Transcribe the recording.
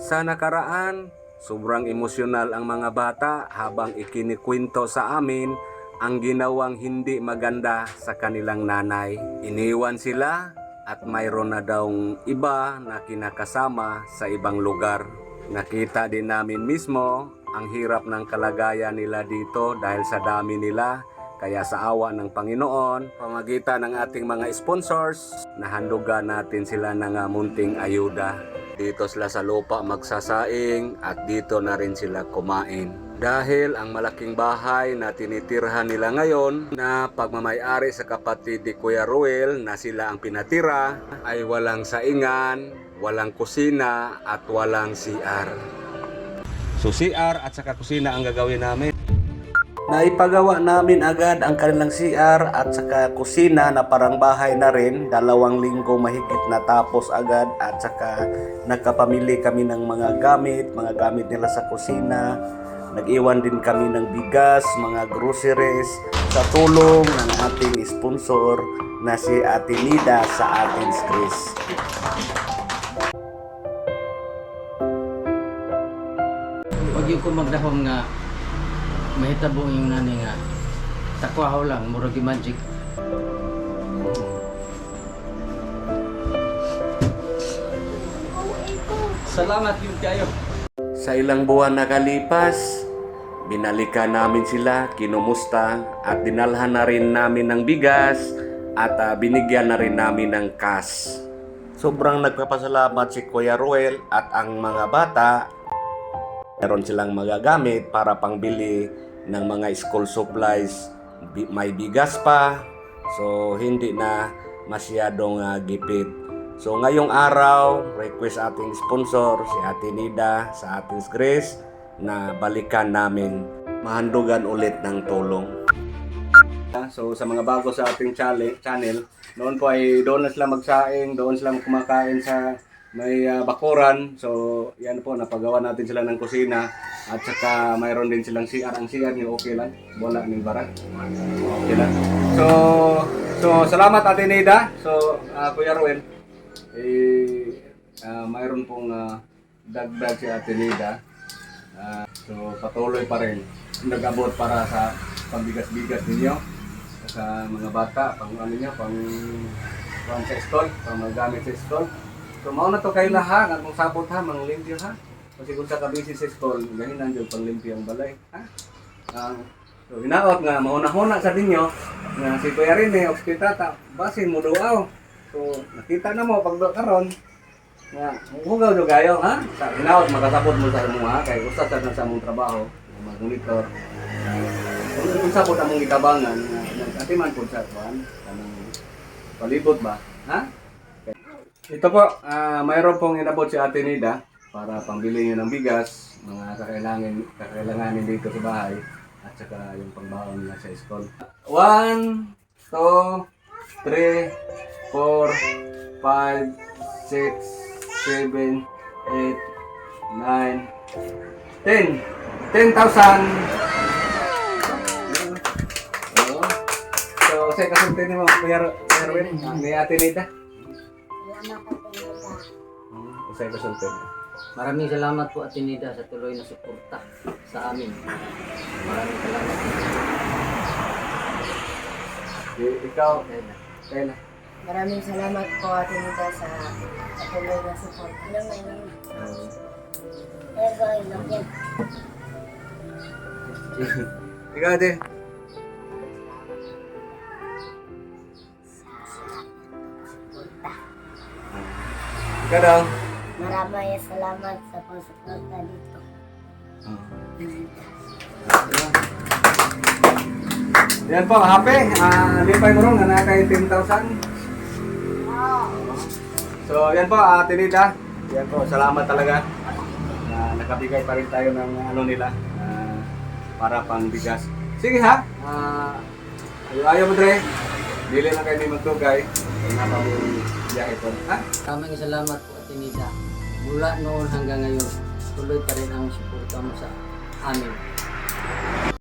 Sa nakaraan, sobrang emosyonal ang mga bata habang ikinikwento sa amin ang ginawang hindi maganda sa kanilang nanay. Iniwan sila at mayroon na dawng iba na kinakasama sa ibang lugar. Nakita din namin mismo ang hirap ng kalagayan nila dito dahil sa dami nila kaya sa awa ng Panginoon, pamagitan ng ating mga sponsors, nahandugan natin sila ng munting ayuda. Dito sila sa lupa magsasaing at dito na rin sila kumain. Dahil ang malaking bahay na tinitirhan nila ngayon na pagmamayari sa kapatid ni Kuya Ruel na sila ang pinatira ay walang saingan, walang kusina at walang CR. So CR at saka kusina ang gagawin namin. Naipagawa namin agad ang kanilang CR at saka kusina na parang bahay na rin. Dalawang linggo mahigit na tapos agad at saka nagkapamili kami ng mga gamit, mga gamit nila sa kusina. Nag-iwan din kami ng bigas, mga groceries sa tulong ng ating sponsor na si Ate Nida sa ating Chris. Huwag yung ko magdahom nga mahitabo yung nani nga takwaho lang, murag yung magic. Salamat yun kayo. Sa ilang buwan na kalipas, binalikan namin sila, kinumusta at dinalhan na rin namin ng bigas at ah, binigyan na rin namin ng cash. Sobrang nagpapasalamat si Kuya Ruel at ang mga bata. Meron silang magagamit para pangbili ng mga school supplies. May bigas pa, so hindi na masyadong ah, gipit. So ngayong araw, request ating sponsor, si Ate Nida sa ating Grace, na balikan namin, mahandugan ulit ng tulong. So sa mga bago sa ating channel noon po ay doon na sila magsaing, doon sila kumakain sa may ah, bakuran. So yan po, napagawa natin sila ng kusina at saka mayroon din silang CR. Ang CR niyo okay lang, wala ng barat. Okay lang. So, so salamat Ate Nida. So, ah, Kuya Ruel, eh, ah, mayroon pong ah, dagdag si Ate Nida. Ah, so, patuloy pa rin nag-abot para sa pambigas-bigas ninyo sa mga bata, pang ano niya, pang pang sa school, pang magamit sa school. So, mao na to kayo lahat, ang sabot ha, mang limpyo ha. Kasi kung sa kabisi sa school, ganin nandiyo pang limpyo ang balay, ha? Ah, so, hinaot nga, mauna-huna sa ninyo, nga si Kuya rin eh, ospital, ta, basin mo duaw. So, nakita na mo, pag karon nga, hugaw do kayo, ha? Sa hinaot, makasabot mo sa imo, ha? Kay usas sa sa mong trabaho, mag-monitor. Kung kung sabot among gitabangan, nga, nag-atiman po sa kuan, palibot ba, ha? Ito po, ah mayroon pong inabot si Ate Nida para pambili niyo ng bigas, mga kakailangan, kakailanganin dito sa bahay, at saka yung pangbaon nila sa school. One, two, three, four, five, six, seven, eight, nine, ten. Ten thousand. Oo. So, sa kasuntin ni mo, Kuya Ro- Kuya Ruel, Sa kasuntin. Maraming salamat po Ate Nida sa tuloy na suporta sa amin. Maraming salamat. I- Ikaw, Kaya Kayla. Maraming salamat po Ate Nida sa patuloy na support. Ano may Ikaw, ate. Ikaw daw. Maraming salamat sa pagsuporta dito. Yan po, happy. Ah, lipay mo ron, na nakay 10,000. So, yan po, Ate Nida. Yan po, salamat talaga. Na nakabigay pa rin tayo ng ano nila ah, para pang bigas. Sige ha. Ah, ayaw, ayaw mo, Dre. Dili lang kayo may magtugay. Nga pa mo biyahe po. Ha? Maraming salamat po Ate Nida. Mula noon hanggang ngayon, tuloy pa rin ang suporta mo sa amin.